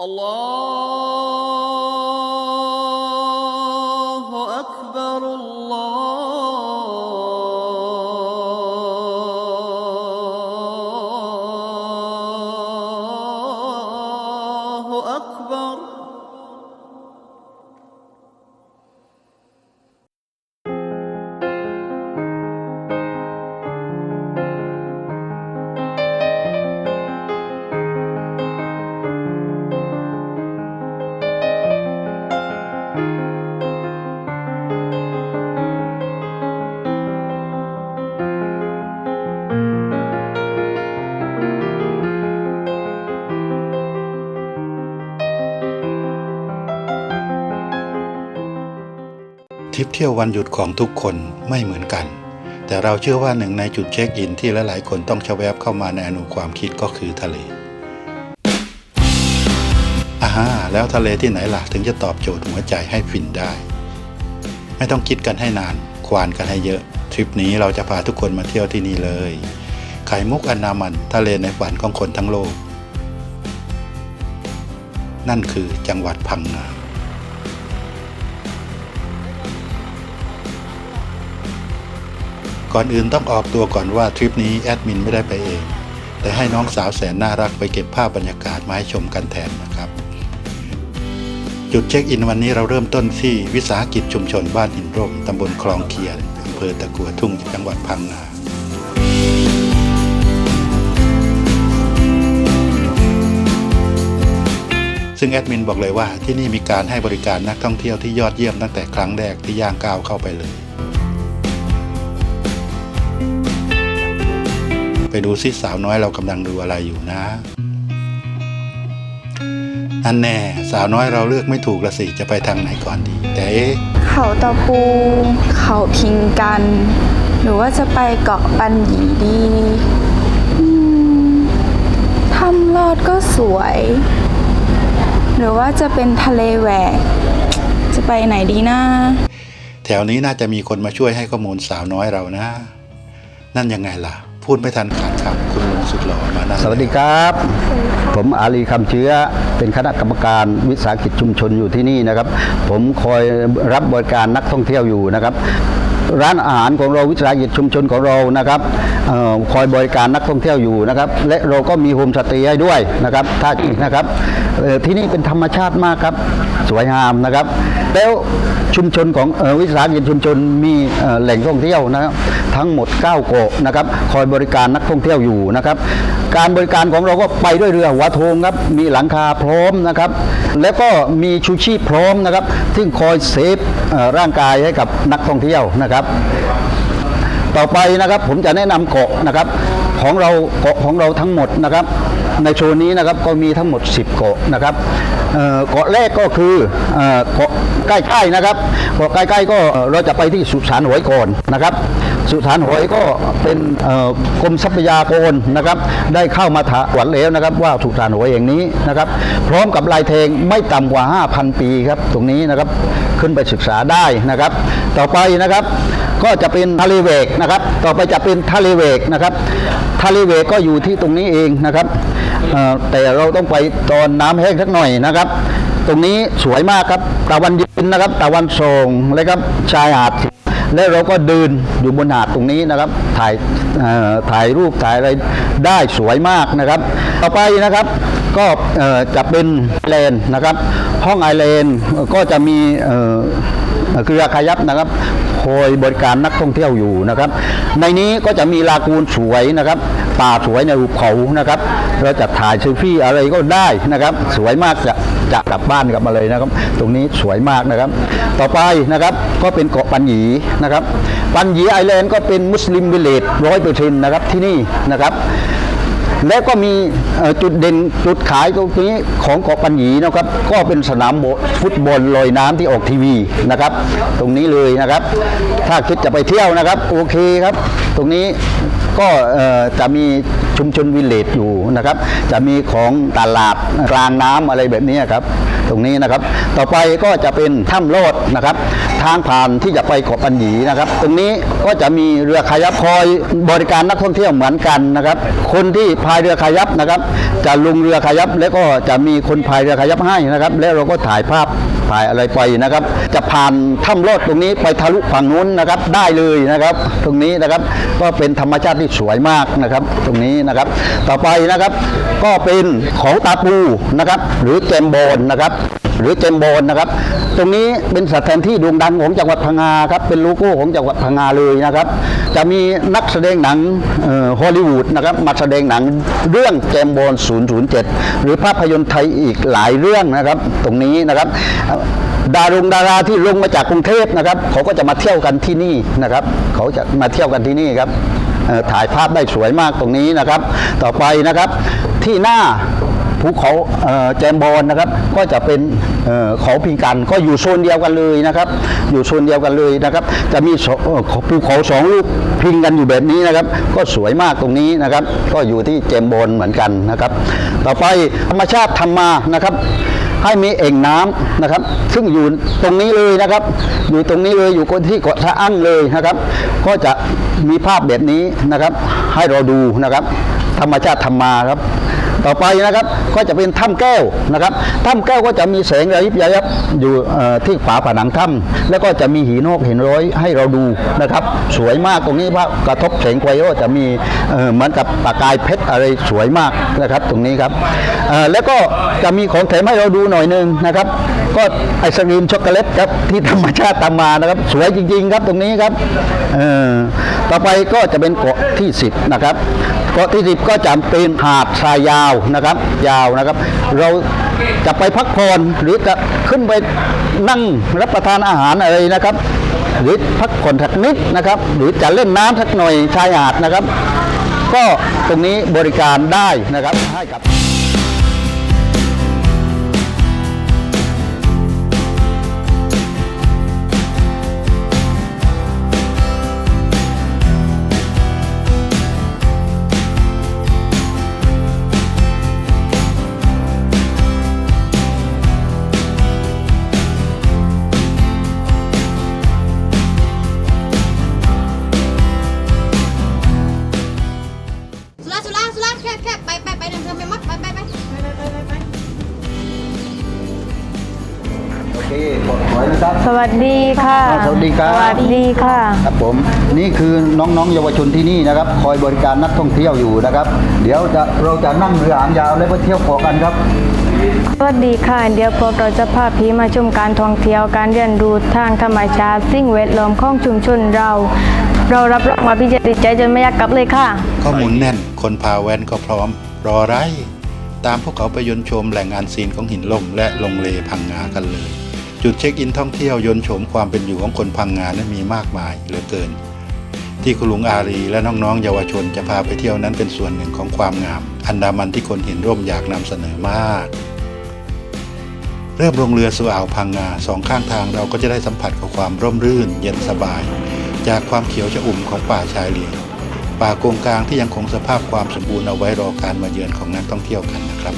Allah ริปเที่ยววันหยุดของทุกคนไม่เหมือนกัน แต่เราเชื่อว่าหนึ่งในจุดเช็คอินที่หลายๆคนต้องชะแวบเข้ามาในอนุความคิดก็คือทะเลอาฮาแล้วทะเลที่ไหนล่ะถึงจะตอบโจทย์หัวใจให้ฟินได้ ไม่ต้องคิดกันให้นาน ควานกันให้เยอะ ทริปนี้เราจะพาทุกคนมาเที่ยวที่นี่เลยไข่มุกอันนามันทะเลในฝันของคนทั้งโลก นั่นคือจังหวัดพังงา ก่อนอื่นต้องออกตัวก่อนว่าทริปนี้แอดมินไม่ได้ไปเอง แต่ให้น้องสาวแสนน่ารักไปเก็บภาพบรรยากาศมาให้ชมกันแทนนะครับ จุดเช็คอินวันนี้เราเริ่มต้นที่วิสาหกิจชุมชนบ้านหินร่มตำบลคลองเคียนอำเภอตะกัวทุ่งจังหวัดพังงาซึ่งแอดมินบอกเลยว่าที่นี่มีการให้บริการนักท่องเที่ยวที่ยอดเยี่ยมตั้งแต่ครั้งแรกที่ย่างก้าวเข้าไปเลย ไปดูซิสาวน้อยเรากำลังดูอะไรอยู่นะอันแน่สาวน้อยเราเลือกไม่ถูกละสิจะไปทางไหนก่อนดี แต่เอ๊ะเขาตะปู เขาพิงกัน หรือว่าจะไปเกาะปันหยีดีอืมทำลอดก็สวย หรือว่าจะเป็นทะเลแหวก จะไปไหนดีนะแถวนี้น่าจะมีคนมาช่วยให้ข้อมูลสาวน้อยเรานะ นั่นยังไงล่ะ พูดไม่ทันขาดคำคุณลุงสุดหล่อมานะสวัสดีครับ ผมอาลีคำเชื้อ เป็นคณะกรรมการวิสาหกิจชุมชนอยู่ที่นี่นะครับ ผมคอยรับบริการนักท่องเที่ยวอยู่นะครับ ร้านอาหารของเราวิสาหกิจชุมชนของเรานะครับออคอยบริการนักท่องเที่ยวอยู่นะครับ และเราก็มีโฮมสเตย์ให้ด้วยนะครับท่าจีนะครับที่นี่เป็นธรรมชาติมากครับสวยงามนะครับ แล้วชุมชนของออวิสาหกิจชุมชนมีแหล่งท่องเที่ยวนะครับทั้งหมด9โกะนะครับ คอยบริการนักท่องเที่ยวอยู่นะครับ การบริการของเราก็ไปด้วยเรือหัวโทงครับ มีหลังคาพร้อมนะครับ แล้วก็มีชูชีพพร้อมนะครับซึ่งคอยเซฟร่างกายให้กับนักท่องเที่ยวนะครับ ต่อไปนะครับผมจะแนะนำเกาะนะครับของเราเกาะของเราทั้งหมดนะครับ ในโชว์นี้นะครับก็มีทั้งหมด 10 เกาะนะครับเกาะแรกก็คือเกาะใกล้ๆนะครับเกาะใกล้ๆก็เอ่อเราจะไปที่สุสานหอยก่อนนะครับ สุสานหอยก็เป็นกรมทรัพยากรนะครับ ได้เข้ามาถามแล้วนะครับ ว่าสุสานหอยแห่างนี้นะครับ พร้อมกับลายเทงไม่ต่ำกว่า 5,000 ปีครับ ตรงนี้นะครับขึ้นไปศึกษาได้นะครับ ต่อไปนะครับก็จะเป็นทะเลเวกนะครับ ต่อไปจะเป็นทะเลเวกนะครับ ทะเลเวกก็อยู่ที่ตรงนี้เองนะครับ แต่เราต้องไปตอนน้ำแห้งสักหน่อยนะครับ ตรงนี้สวยมากครับตะวันย็นนะครับ ตะวันส่งเลยครับชายหาด และเราก็เดินอยู่บนหาดตรงนี้นะครับ ถ่ายถ่ายรูปถ่ายอะไรได้สวยมากนะครับ ต่อไปนะครับก็จะเป็นไอแลนด์นะครับ ห้องไอแลนด์ก็จะมีเอ่อเครือคายับนะครับคอยบริการนักท่องเที่ยวอยู่นะครับ ในนี้ก็จะมีลากูนสวยนะครับ ป่าสวยในหุบเขานะครับ เราจะถ่ายเซลฟี่อะไรก็ได้นะครับ สวยมากจะจะกลับบ้านกลับมาเลยนะครับ ตรงนี้สวยมากนะครับ ต่อไปนะครับก็เป็นเกาะปันหยีนะครับ ปันหยีไอแลนด์ก็เป็นมุสลิมวิลเลจร้อยเปอร์เซ็นต์นะครับที่นี่นะครับแล้วก็มีจุดเด่นจุดขายตรงนี้ของเกาะปัญญีนะครับ ก็เป็นสนามฟุตบอลลอยน้ำที่ออกทีวีนะครับ ตรงนี้เลยนะครับ ถ้าคิดจะไปเที่ยวนะครับ โอเคครับ ตรงนี้ก็จะมี ชุมชนวิลเลจอยู่นะครับ จะมีของตลาดกลางน้ำอะไรแบบนี้ครับ ตรงนี้นะครับ ต่อไปก็จะเป็นถ้ำโลดนะครับ ทางผ่านที่จะไปเกาะปัญญีนะครับ ตรงนี้ก็จะมีเรือคายักคอยบริการนักท่องเที่ยวเหมือนกันนะครับ คนที่พายเรือคายักนะครับ จะลงเรือคายักแล้วก็จะมีคนพายเรือคายักให้นะครับ แล้วเราก็ถ่ายภาพถ่ายอะไรไปนะครับ จะผ่านถ้ำโลดตรงนี้ไปทะลุฝั่งนู้นนะครับ ได้เลยนะครับ ตรงนี้นะครับก็เป็นธรรมชาติที่สวยมากนะครับ ตรงนี้นะครับ ต่อไปนะครับก็เป็นเขาตาปูนะครับ หรือเจมโบนนะครับหรือเจมโบนนะครับ ตรงนี้เป็นสถานที่โด่งดังของจังหวัดพังงาครับ เป็นโลโก้ของจังหวัดพังงาเลยนะครับ จะมีนักแสดงหนังฮอลลีวูดนะครับ มาแสดงหนังเรื่องเจมโบน007 หรือภาพยนตร์ไทยอีกหลายเรื่องนะครับ ตรงนี้นะครับดารงดาราที่ลงมาจากกรุงเทพนะครับ เขาก็จะมาเที่ยวกันที่นี่นะครับ เขาจะมาเที่ยวกันที่นี่ครับ ถ่ายภาพได้สวยมากตรงนี้นะครับ ต่อไปนะครับที่หน้าภูเขาแจมบอนนะครับ ก็จะเป็นเขาพิงกันก็อยู่โซนเดียวกันเลยนะครับ อยู่โซนเดียวกันเลยนะครับ จะมีภูเขาสองลูกพิงกันอยู่แบบนี้นะครับ ก็สวยมากตรงนี้นะครับ ก็อยู่ที่แจมบอนเหมือนกันนะครับ ต่อไปธรรมชาติทำมานะครับให้มีเอ่งน้ำนะครับ ซึ่งอยู่ตรงนี้เลยนะครับ อยู่ตรงนี้เลยอยู่ที่เกาะทะอั้งเลยนะครับ ก็จะ มีภาพแบบนี้นะครับ ให้เราดูนะครับ ธรรมชาติทำมาครับ ต่อไปนะครับก็จะเป็นถ้ำแก้วนะครับถ้ำแก้วก็จะมีแสงระยิบระยับอยู่ที่ฝาผนังถ้ำแล้วก็จะมีหินอกหินร้อยให้เราดูนะครับ สวยมากตรงนี้ว่ากระทบแสงไฟก็จะมีเหมือนกับประกายเพชรอะไรสวยมากนะครับตรงนี้ครับแล้วก็จะมีของแถมให้เราดูหน่อยหนึงนะครับ ก็ไอศกรีมช็อกโกแลตครับที่ธรรมชาติทำมานะครับ สวยจริง ๆ ครับตรงนี้ครับต่อไปก็จะเป็นเกาะที่ 10 นะครับ เกาะที่ 10 ก็จะเป็นหาดทรายยาวาวนะครับ ยาวนะครับ เราจะไปพักผ่อนหรือจะขึ้นไปนั่งรับประทานอาหารอะไรนะครับ หรือพักผ่อนสักนิดนะครับ หรือจะเล่นน้ำสักหน่อยชายหาดนะครับ ก็ตรงนี้บริการได้นะครับให้กับ วัสดีค่ะ สวัสดีครับ สวัสดีค่ะ ครับผม นี่คือน้องๆเยาวชนที่นี่นะครับ คอยบริการนักท่องเที่ยวอยู่นะครับ เดี๋ยวจะเราจะนั่งเรือหางยาวแล้วไปเที่ยวเกาะกันครับ สวัสดีค่ะ เดี๋ยวพวกเราจะพาพี่มาชมการท่องเที่ยวการเรียนรู้ทางธรรมชาติสิ่งแวดล้อมของชุมชนเรา เรารับรองว่าพี่จะติดใจจนไม่อยากกลับเลยค่ะ ข้อมูลแน่น คนพาแว้นก็พร้อม รอไร ตามพวกเขาไปยนต์ชมแหล่งอันซีนของหินลมและลงเลพังงากันเลย จุดเช็คอินท่องเที่ยวยนต์ชมความเป็นอยู่ของคนพังงานนั้นมีมากมายเหลือเกิน ที่คุณลุงอารีและน้องๆเยาวชนจะพาไปเที่ยวนั้นเป็นส่วนหนึ่งของความงาม อันดามันที่คนเห็นร่มอยากนำเสนอมาก เริ่มลงเรือสู่อ่าวพังงาสองข้างทางเราก็จะได้สัมผัสกับความร่มรื่น เย็นสบาย จากความเขียวชอุ่มของป่าชายเลนป่าโกงกลางที่ยังคงสภาพความสมบูรณ์เอาไว้รอการมาเยือนของนักท่องเที่ยวกันนะครับ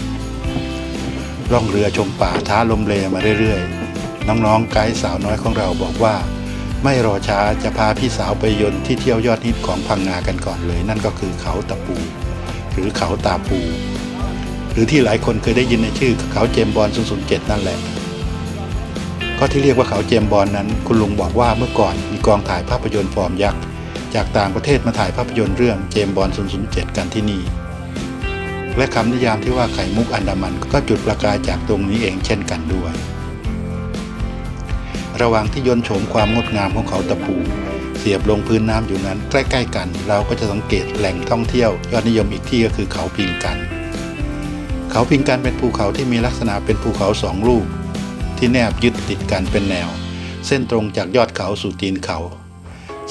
ล่องเรือชมป่าท้าลมเลมาเรื่อยๆ น้องๆไกด์สาวน้อยของเราบอกว่า ไม่รอช้าจะพาพี่สาวไปยนต์ที่เที่ยวยอดฮิตของพังงากันก่อนเลย นั่นก็คือเขาตะปู หรือเขาตาปู หรือที่หลายคนเคยได้ยินในชื่อเขาเจมบอล007 นั่นแหละ ก็ที่เรียกว่าเขาเจมบอลนั้น คุณลุงบอกว่าเมื่อก่อนมีกองถ่ายภาพยนตร์ฟอร์มยักษ์จากต่างประเทศมาถ่ายภาพยนตร์เรื่องเจมส์บอล007 กันที่นี่และคำนิยามที่ว่าไข่มุกอันดามันก็จุดประกายจากตรงนี้เองเช่นกันด้วย ระหว่างที่ยนโฉมความงดงามของเขาตะปูเสียบลงพื้นน้ำอยู่นั้นใกล้ ๆ กัน เราก็จะสังเกตแหล่งท่องเที่ยวยอดนิยมอีกที่ก็คือเขาพิงกัน เขาพิงกันเป็นภูเขาที่มีลักษณะเป็นภูเขาสองลูก ที่แนบยึดติดกันเป็นแนว เส้นตรงจากยอดเขาสู่ตีนเขา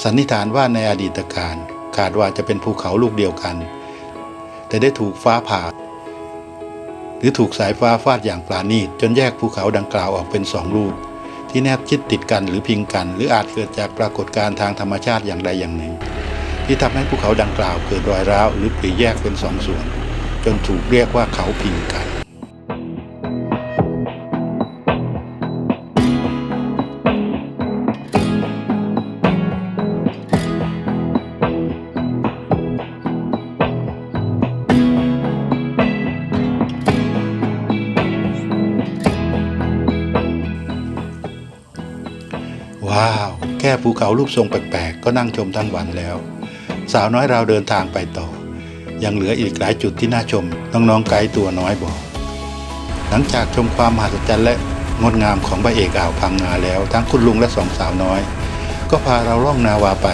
สันนิษฐานว่าในอดีตการคาดว่าจะเป็นภูเขาลูกเดียวกัน แต่ได้ถูกฟ้าผ่า หรือถูกสายฟ้าฟาดอย่างปราณีตจนแยกภูเขาดังกล่าวออกเป็นสองลูก ที่แนบชิดติดกันหรือพิงกัน หรืออาจเกิดจากปรากฏการณ์ทางธรรมชาติอย่างใดอย่างหนึ่ง ที่ทำให้ภูเขาดังกล่าวเกิดรอยร้าวหรือปลีแยกเป็นสองส่วน จนถูกเรียกว่าเขาพิงกัน เขารูปทรงแปลกๆ ก็นั่งชมทั้งวันแล้ว สาวน้อยเราเดินทางไปต่อ ยังเหลืออีกหลายจุดที่น่าชม น้องๆไกด์ตัวน้อยบอก หลังจากชมความมหัศจรรย์และงดงามของพระเอกอ่าวพังงาแล้ว ทั้งคุณลุงและสองสาวน้อย ก็พาเราล่องนาวาไป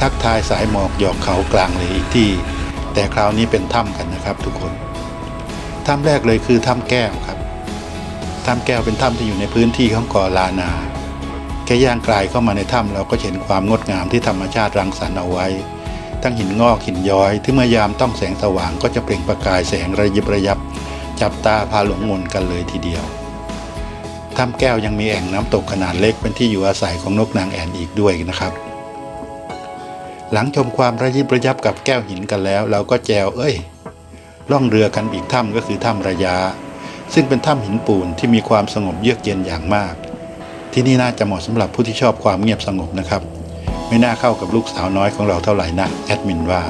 ทักทายสายหมอกหยอกเขากลางเลยอีกที่ แต่คราวนี้เป็นถ้ำกันนะครับทุกคนถ้ำแรกเลยคือถ้ำแก้วครับถ้ำแก้วเป็นถ้ำที่อยู่ในพื้นที่ของเกาะลานา แค่ย่างกลายเข้ามาในถ้ำเราก็เห็นความงดงามที่ธรรมชาติรังสรรค์เอาไว้ ทั้งหินงอกหินย้อย ที่เมื่อยามต้องแสงสว่างก็จะเปล่งประกายแสงระยิบระยับ จับตาพาหลงมนกันเลยทีเดียวถ้ำแก้วยังมีแอ่งน้ำตกขนาดเล็กเป็นที่อยู่อาศัยของนกนางแอ่นอีกด้วยนะครับ หลังชมความระยิบระยับกับแก้วหินกันแล้ว เราก็แจวเอ้ย ล่องเรือกันอีกถ้ำก็คือถ้ำระยะ ซึ่งเป็นถ้ำหินปูนที่มีความสงบเยือกเย็นอย่างมาก ที่นี่น่าจะเหมาะสำหรับผู้ที่ชอบความเงียบสงบนะครับ ไม่น่าเข้ากับลูกสาวน้อยของเราเท่าไหร่นะแอดมินว่า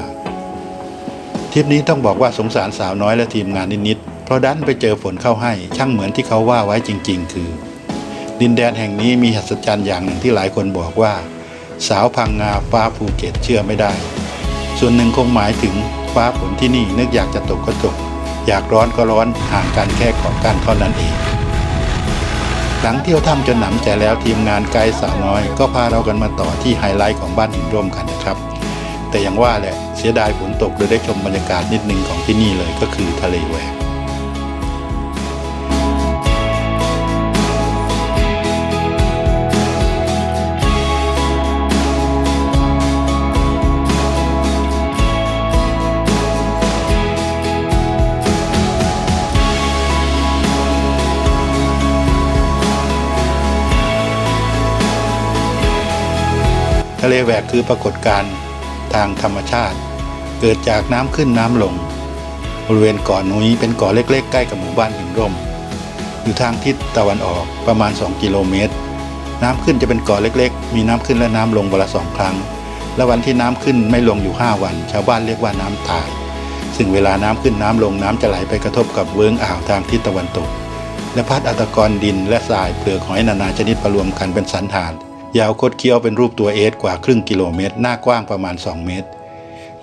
ทริปนี้ต้องบอกว่าสงสารสาวน้อยและทีมงานนิดๆเพราะดันไปเจอฝนเข้าให้ช่างเหมือนที่เขาว่าไว้จริง ๆ คือ ดินแดนแห่งนี้มีหัศจรรย์อย่างหนึ่งที่หลายคนบอกว่า สาวพังงาฟ้าภูเก็ตเชื่อไม่ได้ ส่วนหนึ่งคงหมายถึงฟ้าฝนที่นี่นึกอยากจะตกก็ตก อยากร้อนก็ร้อนห่างกันแค่ขอบกันเท่านั้นเอง หลังเที่ยวถ้ำจนหนำใจแล้วทีมงานไกด์สาวน้อย ก็พาเรากันมาต่อที่ไฮไลท์ของบ้านหินร่มกันนะครับ แต่อย่างว่าแหละเสียดายฝนตกเลยได้ชมบรรยากาศนิดนึงของที่นี่เลยก็คือทะเลแหวก ทะเลแหวกคือปรากฏการณ์ทางธรรมชาติ เกิดจากน้ำขึ้นน้ำลง บริเวณเกาะนุ้ยเป็นเกาะเล็กๆ ใกล้กับหมู่บ้านหินร่ม อยู่ทางทิศตะวันออกประมาณ 2 กิโลเมตร น้ำขึ้นจะเป็นเกาะเล็กๆ มีน้ำขึ้นและน้ำลงวันละสองครั้ง และวันที่น้ำขึ้นไม่ลงอยู่ 5 วัน ชาวบ้านเรียกว่าน้ำตาย ซึ่งเวลาน้ำขึ้นน้ำลงน้ำจะไหลไปกระทบกับเวิ้งอ่าวทางทิศตะวันตก และพัดอัตกรดินและทรายเปลือกหอยนานาชนิดมารวมกันเป็นสันฐาน ยาวคดเคี้ยวเป็นรูปตัวเอสกว่าครึ่งกิโลเมตร หน้ากว้างประมาณ 2 เมตร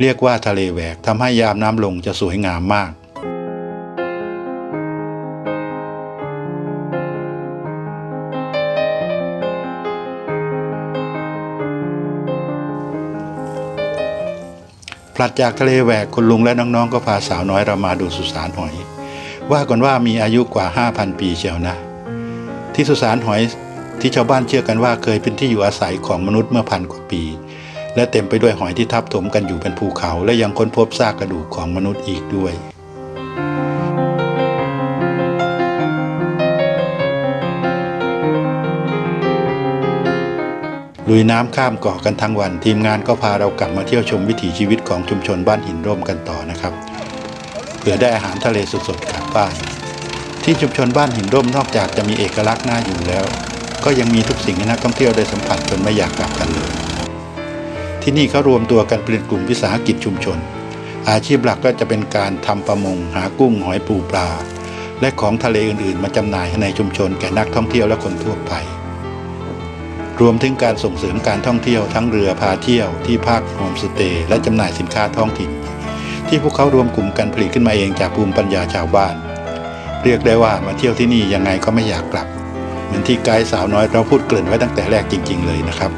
เรียกว่าทะเลแหวกทำให้ยามน้ำลงจะสวยงามมากผลัดจากทะเลแหวกคุณลุงและน้องๆ ก็พาสาวน้อยเรามาดูสุสานหอย ว่ากันว่ามีอายุกว่า 5,000 ปีเชียวนะ ที่สุสานหอย ที่ชาวบ้านเชื่อกันว่าเคยเป็นที่อยู่อาศัยของมนุษย์เมื่อพันกว่าปี และเต็มไปด้วยหอยที่ทับถมกันอยู่เป็นภูเขา และยังค้นพบซากกระดูกของมนุษย์อีกด้วยลุยน้ำข้ามเกาะกันทั้งวัน ทีมงานก็พาเรากลับมาเที่ยวชมวิถีชีวิตของชุมชนบ้านหินร่มกันต่อนะครับเพื่อได้อาหารทะเลสดๆกลับบ้าน ที่ชุมชนบ้านหินร่มนอกจากจะมีเอกลักษณ์น่าอยู่แล้ว ก็ยังมีทุกสิ่งให้นักท่องเที่ยวได้สัมผัสจนไม่อยากกลับกันเลย ที่นี่เขารวมตัวกันเป็นกลุ่มวิสาหกิจชุมชน อาชีพหลักก็จะเป็นการทำประมงหากุ้งหอยปูปลา และของทะเลอื่นๆ มาจำหน่ายในชุมชนแก่นักท่องเที่ยวและคนทั่วไป รวมถึงการส่งเสริมการท่องเที่ยวทั้งเรือพาเที่ยวที่พักโฮมสเตย์และจำหน่ายสินค้าท้องถิ่น ที่พวกเขารวมกลุ่มกันผลิตขึ้นมาเองจากภูมิปัญญาชาวบ้าน เรียกได้ว่ามาเที่ยวที่นี่ยังไงก็ไม่อยากกลับ เหมือนที่ไกด์สาวน้อยเราพูดเกริ่นไว้ตั้งแต่แรกจริง ๆ เลยนะครับ